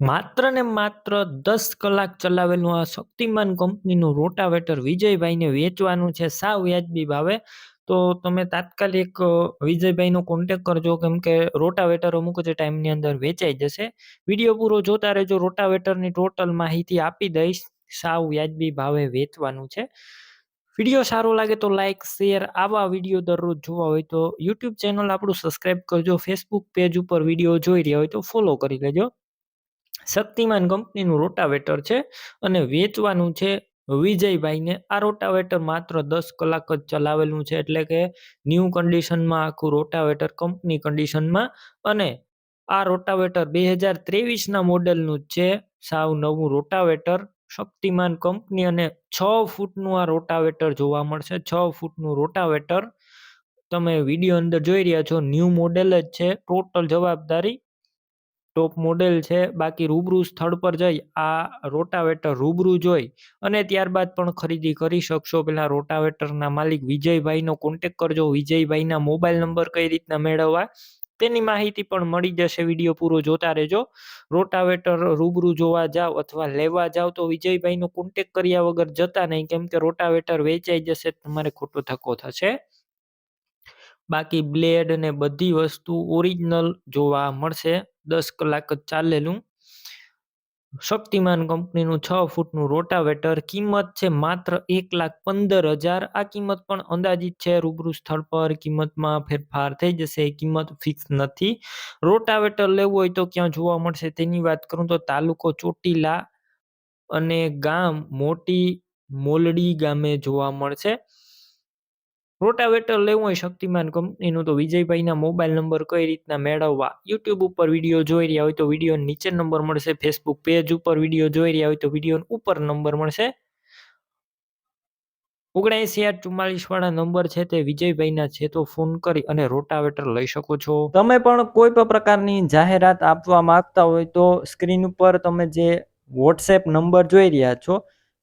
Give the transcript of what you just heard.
માત્ર ને માત્ર દસ કલાક ચલાવેલું આ શક્તિમાન કંપનીનું રોટાવેટર વિજયભાઈને વેચવાનું છે સાવ વ્યાજબી ભાવે. તો તમે તાત્કાલિક વિજયભાઈનો કોન્ટેક કરજો, કેમ કે રોટાવેટર અમુક જ ટાઈમની અંદર વેચાઈ જશે. વીડિયો પૂરો જોતા રહેજો, રોટાવેટરની ટોટલ માહિતી આપી દઈશ. સાવ વ્યાજબી ભાવે વેચવાનું છે. વીડિયો સારો લાગે તો લાઇક શેર આવા વીડિયો દરરોજ જોવા હોય તો યુટ્યુબ ચેનલ આપણું સબસ્ક્રાઈબ કરજો. ફેસબુક પેજ ઉપર વીડિયો જોઈ રહ્યા હોય તો ફોલો કરી લેજો. શક્તિમાન કંપનીનું રોટાવેટર છે અને વેચવાનું છે વિજયભાઈને. આ રોટાવેટર માત્ર દસ કલાક જ ચલાવેલું છે એટલે કે ન્યૂ કન્ડિશનમાં આખું રોટાવેટર કંપની કન્ડિશનમાં અને આ રોટાવેટર બે હજાર ત્રેવીસના મોડેલનું જ છે. સાવ નવું રોટાવેટર, શક્તિમાન કંપની અને છ ફૂટનું આ રોટાવેટર જોવા મળશે. છ ફૂટનું રોટાવેટર તમે વીડિયો અંદર જોઈ રહ્યા છો. ન્યૂ મોડેલ જ છે. ટોટલ જવાબદારી ટોપ મોડેલ છે, બાકી રૂબરૂ સ્થળ પર જઈ આ રોટાવેટર રૂબરૂ જોઈ અને ત્યારબાદ પણ ખરીદી કરી શકશો. પેલા રોટાવેટરના માલિક વિજયભાઈનો કોન્ટેક કરજો. વિજયભાઈના મોબાઈલ નંબર કઈ રીતના મેળવવા તેની માહિતી પણ મળી જશે. વીડિયો પૂરો જોતા રહેજો. રોટાવેટર રૂબરૂ જોવા જાવ અથવા લેવા જાઓ તો વિજયભાઈનો કોન્ટેક કર્યા વગર જતા નહીં. કેમ કે રોટાવેટર વેચાઈ જશે તમારે ખોટો ધક્કો થશે. બાકી બ્લેડ ને બધી વસ્તુ ઓરિજિનલ જોવા મળશે. દસ કલાક જ ચાલેલું. શક્તિમાન કંપનીનું છ ફૂટનું રોટાવેટર, કિંમત છે માત્ર એક લાખ પંદર હજાર. આ કિંમત પણ અંદાજિત છે, રૂબરૂ સ્થળ પર કિંમતમાં ફેરફાર થઈ જશે, કિંમત ફિક્સ નથી. રોટાવેટર લેવું હોય તો ક્યાં જોવા મળશે તેની વાત કરું તો તાલુકો ચોટીલા અને ગામ મોટી મોલડી ગામે જોવા મળશે. રોટાવેટર લેવું હોય શક્તિમાન કંપનીનું તો વિજયભાઈના મોબાઈલ નંબર કઈ રીતના મેળવવા? યુટ્યુબ ઉપર વીડિયો જોઈ રહ્યા હોય તો વીડિયો નીચે નંબર મળશે. ફેસબુક પેજ ઉપર વીડિયો જોઈ રહ્યા હોય તો વીડિયો ઉપર નંબર મળશે. ઓગણસી આઠ ચુમ્માલીસ વાળા નંબર છે તે વિજયભાઈના છે, તો ફોન કરી અને રોટાવેટર લઈ શકો છો. તમે પણ કોઈ પણ પ્રકારની જાહેરાત આપવા માંગતા હોય તો સ્ક્રીન ઉપર તમે જે વોટ્સએપ નંબર જોઈ રહ્યા છો